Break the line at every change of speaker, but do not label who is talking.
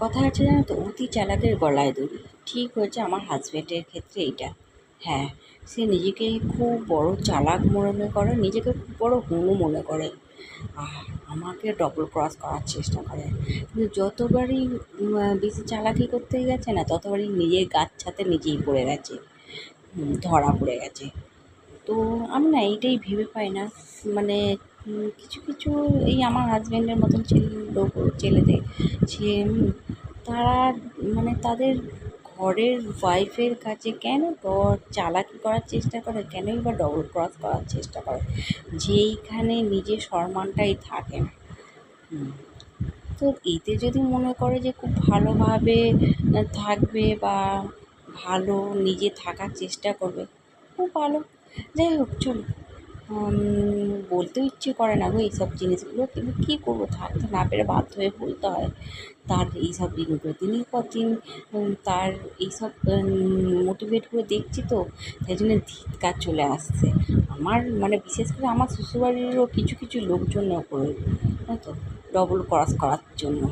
কথা আছে জানো তো, অতি চালাকের গলায় দড়ি ঠিক হয়েছে আমার হাজব্যান্ডের ক্ষেত্রে এইটা। হ্যাঁ সে নিজেকে খুব বড় চালাক মনে করে, নিজেকে খুব বড় হুমো মনে করে। আর আমাকে ডবল ক্রস করার চেষ্টা করে। কিন্তু যতবারই বেশি চালাকি করতে গেছে না, ততবারই নিজের গাছ ছাতে নিজেই পড়ে গেছে। ধরা পড়ে গেছে। তো আমি না এইটাই ভেবে পাই না মানে কিছু কিছু এই আমার হাজব্যান্ডের মতন ছেলে লোক, ছেলেদের সে তারা মানে তাদের ঘরের ওয়াইফের কাছে কেন ড- চালাকি করার চেষ্টা করে? কেনই বা ডবল ক্রস করার চেষ্টা করে? যেইখানে নিজের সম্মানটাই থাকে না। তো এতে যদি মনে করে যে খুব ভালোভাবে থাকবে বা ভালো নিজে থাকার চেষ্টা করবে, খুব ভালো। যাই হোক চলো বলতেও ইচ্ছে করে না গো এইসব জিনিসগুলো। কিন্তু কী করব? থাকতে না পেরে বাধ্য হয়ে বলতে হয়। তার এইসব জিনিসগুলো দিনের পর দিন তার এইসব মোটিভেট করে দেখছি তো, তাই জন্য ধিক্কার চলে আসছে। আমার মানে বিশেষ করে আমার শ্বশুরবাড়িরও কিছু কিছু লোকজনের ওপরে তো ডবল ক্রস করার জন্য।